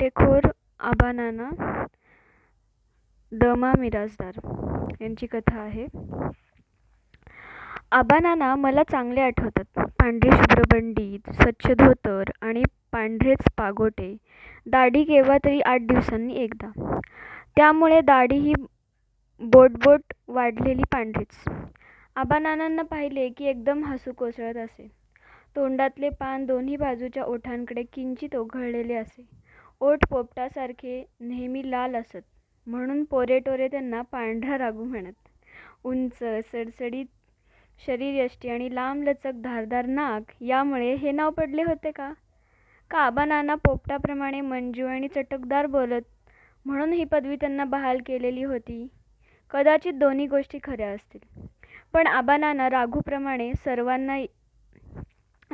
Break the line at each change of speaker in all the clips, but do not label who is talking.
सट्टेखोर आबानाना दमा मिरासदार यांची कथा आहे. आबानाना मला चांगले आठवतात. पांढरी शुभ्र स्वच्छ धोतर आणि पांढरेच पागोटे. दाढी केव्हा तरी आठ दिवसांनी एकदा. त्यामुळे दाढी ही बोटबोट वाढलेली पांढरीच. आबानानांना पाहिले की एकदम हसू कोसळत असे. तोंडातले पान दोन्ही बाजूच्या ओठांकडे किंचित ओघळलेले असे. ओठ पोपटासारखे नेहमी लाल असत. म्हणून पोरेटोरे त्यांना पांढरा रागू म्हणत. उंच सडसडीत शरीरयष्टी आणि लांबलचक धारदार नाक यामुळे हे नाव पडले होते का? का आबानाना पोपटाप्रमाणे मंजू आणि चटकदार बोलत? म्हणून ही पदवी त्यांना बहाल केलेली होती. कदाचित दोन्ही गोष्टी खऱ्या असतील. पण आबानाना राघूप्रमाणे सर्वांना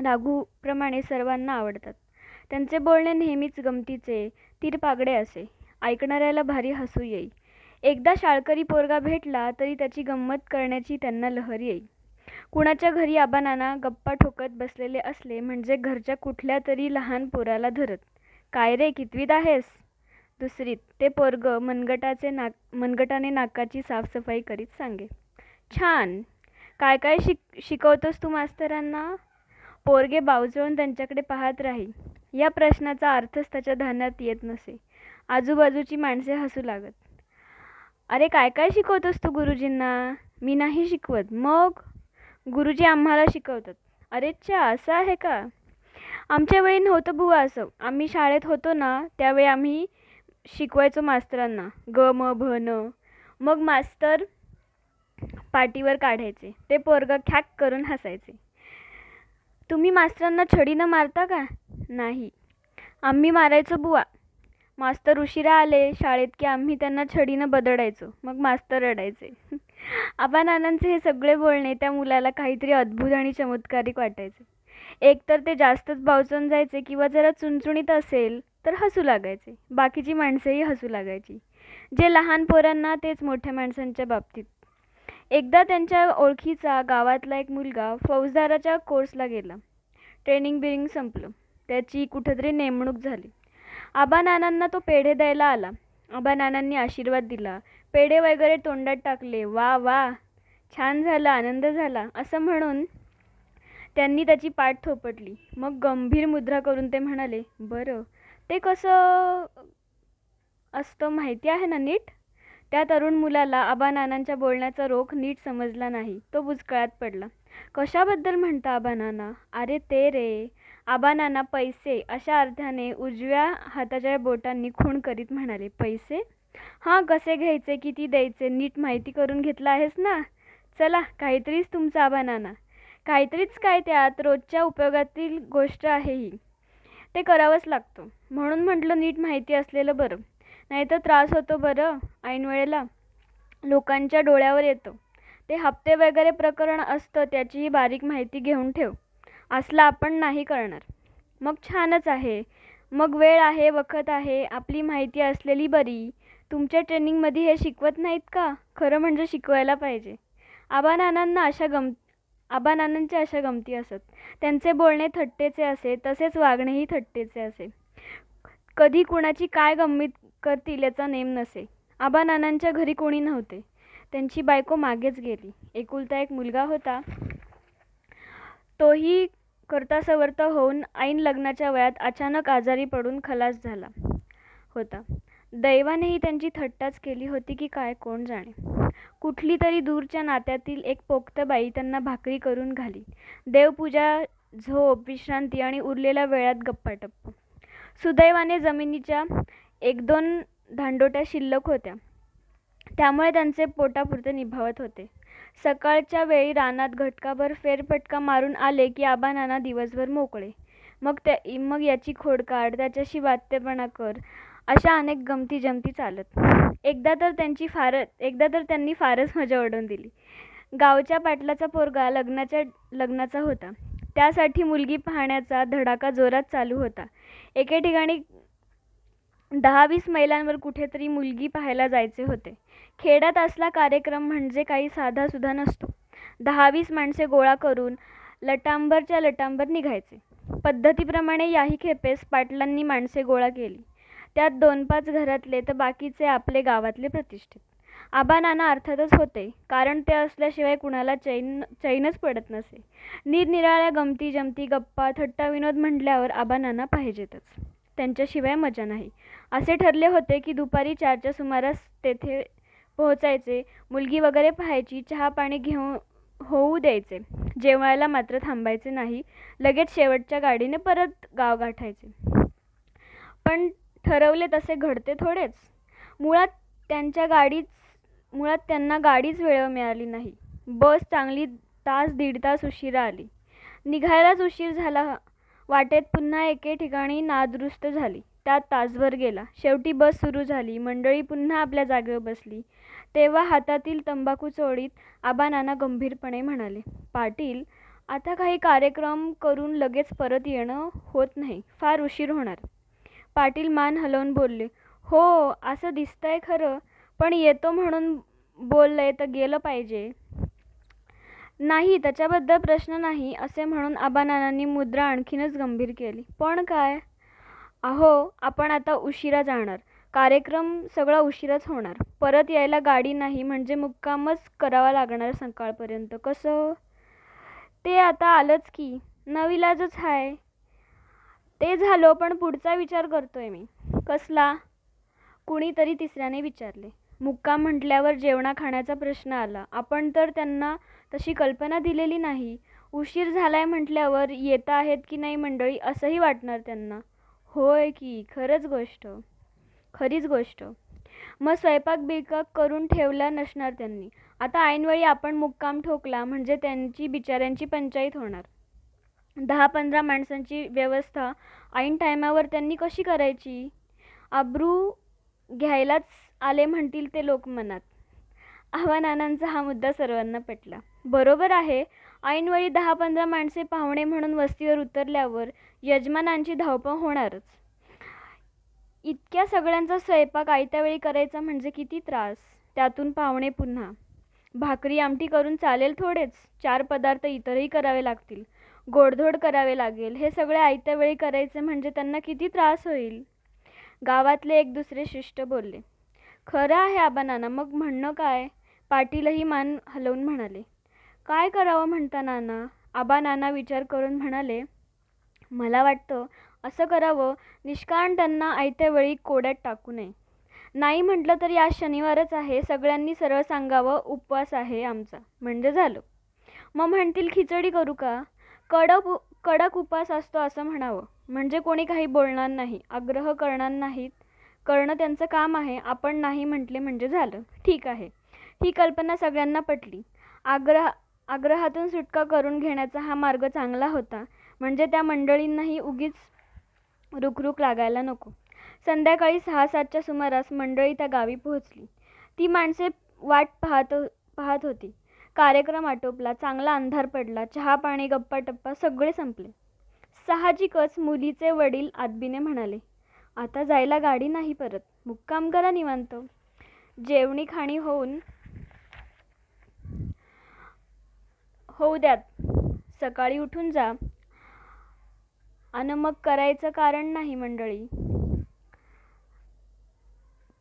राघूप्रमाणे सर्वांना आवडतात. त्यांचे बोलणे नेहमीच गमतीचे तिरपागडे असे. ऐकणाऱ्याला भारी हसू येई. एकदा शाळकरी पोरगा भेटला तरी त्याची गंमत करण्याची त्यांना लहर येई. कुणाच्या घरी आबानाना गप्पा ठोकत बसलेले असले म्हणजे घरच्या कुठल्या तरी लहान पोराला धरत. काय रे कितवीत आहेस? दुसरीत ते पोरग मनगटाचे नाक मनगटाने नाकाची साफसफाई करीत सांगे. छान. काय काय शिक शिकवतोस तू मास्तरांना? पोरगे बावजळून त्यांच्याकडे पाहत राही. या प्रश्नाचा अर्थच त्याच्या ध्यानात येत नसे. आजूबाजूची माणसे हसू लागत. अरे काय काय शिकवतोस तू गुरुजींना? मी नाही शिकवत. मग? गुरुजी आम्हाला शिकवतात. अरेच्छा असं आहे का? आमच्या वेळी नव्हतं बुवा असं. आम्ही शाळेत होतो ना त्यावेळी आम्ही शिकवायचो मास्तरांना. ग म भ न. मग मास्तर पाटीवर काढायचे. ते पोरगं ख्याक करून हसायचे. तुम्ही मास्तरांना छडीनं मारता का? नाही. आम्ही मारायचो बुवा. मास्तर उशिरा आले शाळेत की आम्ही त्यांना छडीनं बदडायचो. मग मास्तर रडायचे. आबानानांचे हे सगळे बोलणे त्या मुलाला काहीतरी अद्भुत आणि चमत्कारिक वाटायचे. एकतर ते जास्तच बावचून जायचे किंवा जरा चुणचुणीत असेल तर हसू लागायचे. बाकीची माणसेही हसू लागायची. जे लहान पोरांना तेच मोठ्या माणसांच्या बाबतीत. एकदा त्यांच्या ओळखीचा गावातला एक मुलगा फौजदाराच्या कोर्सला गेला. ट्रेनिंग बिरिंग संपलं. त्याची कुठंतरी नेमणूक झाली. आबानानांना तो पेढे द्यायला आला. आबानानांनी आशीर्वाद दिला. पेढे वगैरे तोंडात टाकले. वा वा छान झालं आनंद झाला असं म्हणून त्यांनी त्याची पाठ थोपटली. मग गंभीर मुद्रा करून ते म्हणाले बरं ते कसं असतं माहिती आहे ना नीट? त्या तरुण मुलाला आबानानांच्या बोलण्याचा रोख नीट समजला नाही. तो बुचकळ्यात पडला. कशाबद्दल म्हणता आबानाना? अरे ते रे आबानाना पैसे अशा अर्थाने उजव्या हाताच्या बोटांनी खूण करीत म्हणाले. पैसे? हां कसे घ्यायचे? किती द्यायचे? नीट माहिती करून घेतलं आहेस ना? चला काहीतरीच तुमचं आबानाना काहीतरीच काय त्यात? रोजच्या उपयोगातील गोष्ट आहे ही. ते करावंच लागतं. म्हणून म्हटलं नीट माहिती असलेलं बरं. नाही तर त्रास होतो बरं ऐन वेळेला लोकांच्या डोळ्यावर येतं. ते हप्ते वगैरे प्रकरण असतं त्याचीही बारीक माहिती घेऊन ठेव. असला आपण नाही करणार. मग छानच आहे. मग वेळ आहे वखत आहे आपली माहिती असलेली बरी. तुमच्या ट्रेनिंगमध्ये हे शिकवत नाहीत का? खरं म्हणजे शिकवायला पाहिजे. आबानानांना अशा गम आबानानांच्या अशा गमती असत. त्यांचे बोलणे थट्टेचे असे तसेच वागणेही थट्टेचे असे. कधी कुणाची काय गंमत करतील याचा नेम नसे. आबानानांच्या घरी कोणी नव्हते. त्यांची बायको मागेच गेली. एकुलता एक मुलगा होता. तोही करता सवरता होऊन ऐन लग्नाच्या वयात अचानक आजारी पडून खलास झाला होता. दैवानेही त्यांची थट्टाच केली होती की काय कोण जाणे. कुठली तरी दूरच्या नात्यातील एक पोक्त बाई त्यांना भाकरी करून घाली. देवपूजा झोप विश्रांती आणि उरलेल्या वेळात गप्पाटप्प. सुदैवाने जमिनीच्या एक दोन धांडोट्या शिल्लक होत्या. त्यामुळे त्यांचे पोटापुरते निभावत होते. सकाळच्या वेळी रानात घटकाभर फेरफटका मारून आले की आबानाना दिवसभर मोकळे. मग त्या मग याची खोड काढ त्याच्याशी वात्यपणा कर अशा अनेक गमती जमती चालत. एकदा तर त्यांची फारच एकदा तर त्यांनी फारच मजा ओढवून दिली. गावच्या पाटलाचा पोरगा लग्नाच्या लग्नाचा होता. त्यासाठी मुलगी पाहण्याचा धडाका जोरात चालू होता. एके ठिकाणी दहा वीस मैलांवर कुठेतरी मुलगी पाहायला जायचे होते. खेड्यात असला कार्यक्रम म्हणजे काही साधासुद्धा नसतो. दहा वीस माणसे गोळा करून लटांबरच्या लटांबर निघायचे. पद्धतीप्रमाणे याही खेपेस पाटलांनी माणसे गोळा केली. त्यात दोन पाच घरातले तर बाकीचे आपले गावातले प्रतिष्ठित. आबा नाना अर्थातच होते कारण ते असल्याशिवाय कुणाला चैन चैनच पडत नसे. निरनिराळ्या गमती जमती गप्पा थट्टा विनोद म्हटल्यावर आबा नाना पाहिजेतच. त्यांच्याशिवाय मजा नाही. असे ठरले होते की दुपारी चारच्या सुमारास तेथे पोहोचायचे. मुलगी वगैरे पाहायची चहा पाणी घेऊन होऊ द्यायचे. जेवायला मात्र थांबायचे नाही. लगेच शेवटच्या गाडीने परत गाव गाठायचे. पण ठरवले तसे घडते थोडेच. मुळात त्यांच्या गाडीच मुळात त्यांना गाडीच वेळेवर मिळाली नाही. बस चांगली तास दीड तास उशिरा आली. निघायलाच उशीर झाला वाटेत पुन्हा एके ठिकाणी नादुरुस्त झाली. त्यात तासभर गेला. शेवटी बस सुरू झाली. मंडळी पुन्हा आपल्या जागेवर बसली. तेव्हा हातातील तंबाखू चोळीत आबा नाना गंभीरपणे म्हणाले पाटील आता काही कार्यक्रम करून लगेच परत येणं होत नाही. फार उशीर होणार. पाटील मान हलवून बोलले हो असं दिसतंय खरं पण येतो म्हणून बोललंय तर गेलं पाहिजे. नाही त्याच्याबद्दल प्रश्न नाही असे म्हणून आबानानांनी मुद्रा आणखीनच गंभीर केली. पण काय? अहो आपण आता उशिरा जाणार. कार्यक्रम सगळा उशिराच होणार. परत यायला गाडी नाही म्हणजे मुक्कामच करावा लागणार सकाळपर्यंत. कसं? ते आता आलंच की. नविलाजच आहे ते झालो पण पुढचा विचार करतोय मी. कसला? कुणीतरी तिसऱ्याने विचारले. मुक्काम म्हटल्यावर जेवणा खाण्याचा प्रश्न आला. आपण तर त्यांना तशी कल्पना दिलेली नाही. उशीर झालाय म्हटल्यावर येता आहेत की नाही मंडळी असंही वाटणार त्यांना. होय की खरंच गोष्ट. खरीच गोष्ट. मग स्वयंपाक बिपाक करून ठेवला नसणार त्यांनी. आता ऐनवेळी आपण मुक्काम ठोकला म्हणजे त्यांची बिचाऱ्यांची पंचायत होणार. दहा पंधरा माणसांची व्यवस्था ऐन टायमावर त्यांनी कशी करायची? अब्रू घ्यायलाच आले म्हणतील ते लोक मनात. आव्हानांचा हा मुद्दा सर्वांना पटला. बरोबर आहे ऐनवेळी दहा पंधरा माणसे पाहुणे म्हणून वस्तीवर उतरल्यावर यजमानांची धावपळ होणारच. इतक्या सगळ्यांचा स्वयंपाक आयत्या वेळी करायचा म्हणजे किती त्रास? त्यातून पाहुणे पुन्हा भाकरी आमटी करून चालेल थोडेच चार पदार्थ इतरही करावे लागतील. गोडधोड करावे लागेल हे सगळे आयत्या वेळी करायचे म्हणजे त्यांना किती त्रास होईल? गावातले एक दुसरे शिष्ट बोलले खरं आहे आबा नाना मग म्हणणं काय? पाटीलही मान हलवून म्हणाले काय करावं म्हणता नाना? आबा नाना विचार करून म्हणाले मला वाटतं असं करावं निष्कारण त्यांना आयत्या वेळी कोड्यात टाकू नये. नाही म्हटलं तरी आज शनिवारच आहे सगळ्यांनी सरळ सांगावं उपवास आहे आमचा. म्हणजे झालं. मग म्हणतील खिचडी करू का? कडक कडक उपवास असतो असं म्हणावं. म्हणजे कोणी काही बोलणार नाही आग्रह करणार नाहीत. करणं त्यांचं काम आहे आपण नाही म्हटले म्हणजे झालं. ठीक आहे. ही कल्पना सगळ्यांना पटली. आग्रह आग्रहातून सुटका करून घेण्याचा हा मार्ग चांगला होता. म्हणजे त्या मंडळींनाही उगीच रुखरुख लागायला नको. संध्याकाळी सहा सातच्या सुमारास मंडळी त्या गावी पोहोचली. ती माणसे वाट पाहत पाहत होती. कार्यक्रम आटोपला चांगला अंधार पडला चहा पाणी गप्पा टप्पा सगळे संपले. साहजिकच मुलीचे वडील आदबीने म्हणाले आता जायला गाडी नाही परत मुक्काम करा निवांत. जेवणी खाणी होऊन होऊ द्यात. सकाळी उठून जा. आणि मग करायचं कारण नाही मंडळी.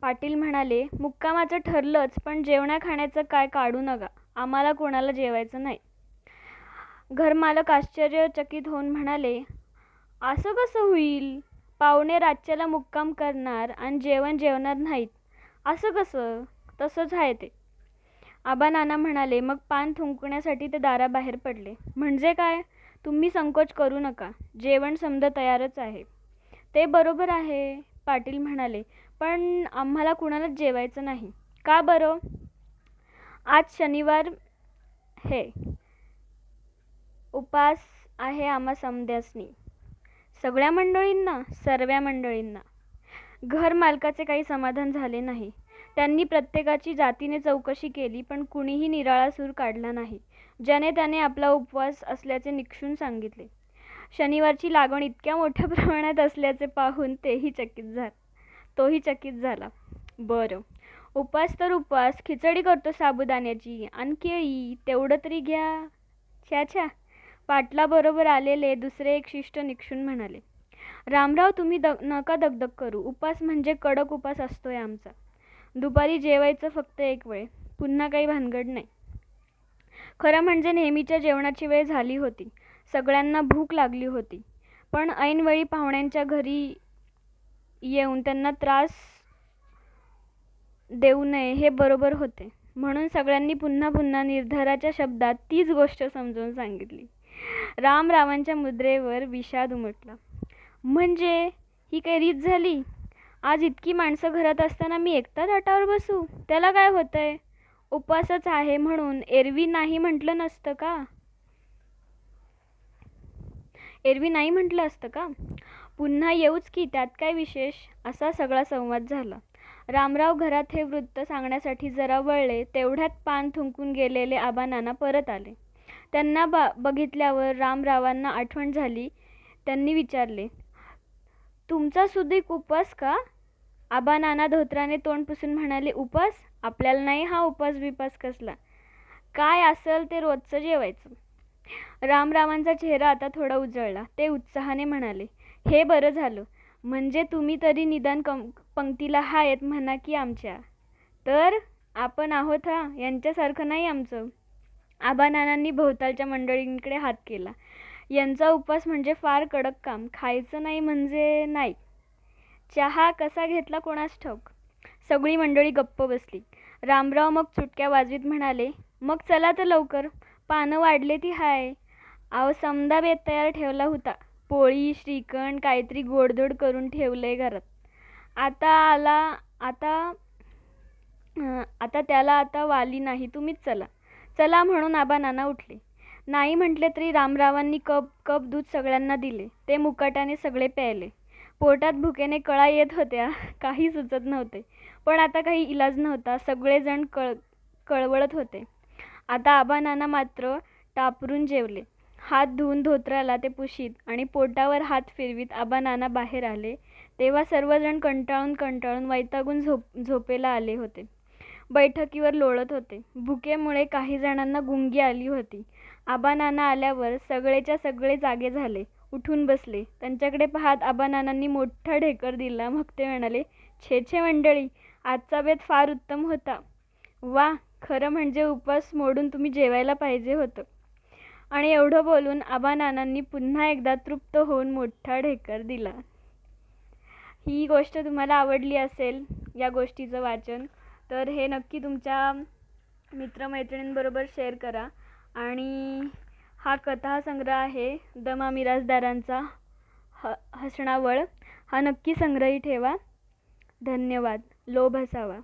पाटील म्हणाले मुक्कामाचं ठरलंच पण जेवणा खाण्याचं काय काढू नका. आम्हाला कोणाला जेवायचं नाही. घरमालक आश्चर्यचकित होऊन म्हणाले असं कसं होईल? पाहुणे राज्याला मुक्काम करणार आणि जेवण जेवणार नाहीत. असं कसं? तसंच आहे ते. आबा नाना म्हणाले मग पान थुंकण्यासाठी ते दाराबाहेर पडले. म्हणजे काय? तुम्ही संकोच करू नका. जेवण समजा तयारच आहे. ते बरोबर आहे पाटील म्हणाले पण आम्हाला कुणालाच जेवायचं नाही. का बरं? आज शनिवार हे. उपास आहे आम्हा समद्यासनी. सगळ्या मंडळींना सर्व्या मंडळींना. घर मालकाचे काही समाधान झाले नाही. त्यांनी प्रत्येकाची जातीने चौकशी केली पण कुणीही निराळा सूर काढला नाही. ज्याने त्याने आपला उपवास असल्याचे निक्षून सांगितले. शनिवारची लागवण इतक्या मोठ्या प्रमाणात असल्याचे पाहून तेही चकित झाला तोही चकित झाला. बरं. उपवास तर उपवास खिचडी करतो साबुदाण्याची. आणखी केळी तेवढं तरी घ्या. छ्या छ्या. पाटलाबरोबर आलेले दुसरे एक शिष्ट निक्षून म्हणाले रामराव तुम्ही दग नका दगदग करू. उपास म्हणजे कडक उपास असतोय आमचा. दुपारी जेवायचं फक्त एक वेळ. पुन्हा काही भानगड नाही. खरं म्हणजे नेहमीच्या जेवणाची वेळ झाली होती. सगळ्यांना भूक लागली होती. पण ऐनवेळी पाहुण्यांच्या घरी येऊन त्यांना त्रास देऊ नये हे बरोबर होते. म्हणून सगळ्यांनी पुन्हा पुन्हा निर्धाराच्या शब्दात तीच गोष्ट समजावून सांगितली. रामरावांच्या मुद्रेवर विषाद उमटला. म्हणजे? ही काही रीत झाली? आज इतकी माणसं घरात असताना मी एकटा ताटावर बसू? त्याला काय होतंय? उपवासच आहे म्हणून एरवी नाही म्हटलं नसतं का? एरवी नाही म्हटलं असतं का? पुन्हा येऊच की त्यात काय विशेष? असा सगळा संवाद झाला. रामराव घरात हे वृत्त सांगण्यासाठी जरा वळले तेवढ्यात पान थुंकून गेलेले आबा नाना परत आले. त्यांना बा बघितल्यावर रामरावांना आठवण झाली. त्यांनी विचारले तुमचा सुदीक उपवास का? आबा नाना धोत्राने तोंड पुसून म्हणाले उपास? आपल्याला नाही हा उपास बिपास कसला? काय असेल ते रोजचं जेवायचं. रामरावांचा चेहरा आता थोडा उजळला. ते उत्साहाने म्हणाले हे बरं झालं. म्हणजे तुम्ही तरी निदान कं पंक्तीला हा आहेत म्हणा की आमच्या. तर आपण आहोत हा? यांच्यासारखं नाही आमचं. आबा नानांनी भोवतालच्या मंडळींकडे हात केला. यांचा उपवास म्हणजे फार कडक काम. खायचं नाही म्हणजे नाही. चहा कसा घेतला कोणास ठाऊक? सगळी मंडळी गप्प बसली. रामराव मग चुटक्या वाजवीत म्हणाले मग चला तर लवकर. पानं वाढले ती हाय. अहो समदा बेत तयार ठेवला होता. पोळी श्रीखंड काहीतरी गोडधोड करून ठेवलंय घरात. आता आला आता आता त्याला आता वाली नाही. तुम्हीच चला. चला म्हणून आबा नाना उठले. नाही म्हटले तरी रामरावांनी कप कप दूध सगळ्यांना दिले. ते मुकाट्याने सगळे प्यायले. पोटात भुकेने कळा येत होत्या. काही सुचत नव्हते. पण आता काही इलाज नव्हता. सगळेजण कळ कळवळत होते. आता आबा नाना मात्र टापरून जेवले. हात धुवून धोत्राला ते पुशीत आणि पोटावर हात फिरवीत आबा नाना बाहेर आले. तेव्हा सर्वजण कंटाळून कंटाळून वैतागून झोप झोपेला आले होते. बैठकीवर लोळत होते. भुकेमुळे काही जणांना गुंगी आली होती. आबानाना आल्यावर सगळेच्या सगळे जागे झाले. उठून बसले. त्यांच्याकडे पाहत आबा नानांनी मोठा ढेकर दिला. मग ते म्हणाले छे छे मंडळी आजचा बेत फार उत्तम होता. वा खरं म्हणजे उपवास मोडून तुम्ही जेवायला पाहिजे होतं आणि एवढं बोलून आबा नानांनी पुन्हा एकदा तृप्त होऊन मोठा ढेकर दिला. ही गोष्ट तुम्हाला आवडली असेल या गोष्टीचं वाचन तर हे नक्की तुमच्या मित्रमैत्रिणींबरोबर शेअर करा. आणि हा कथा संग्रह आहे दमा मिराजदारांचा ह हसणावळ. हा नक्की संग्रही ठेवा. धन्यवाद. लोभ असावा.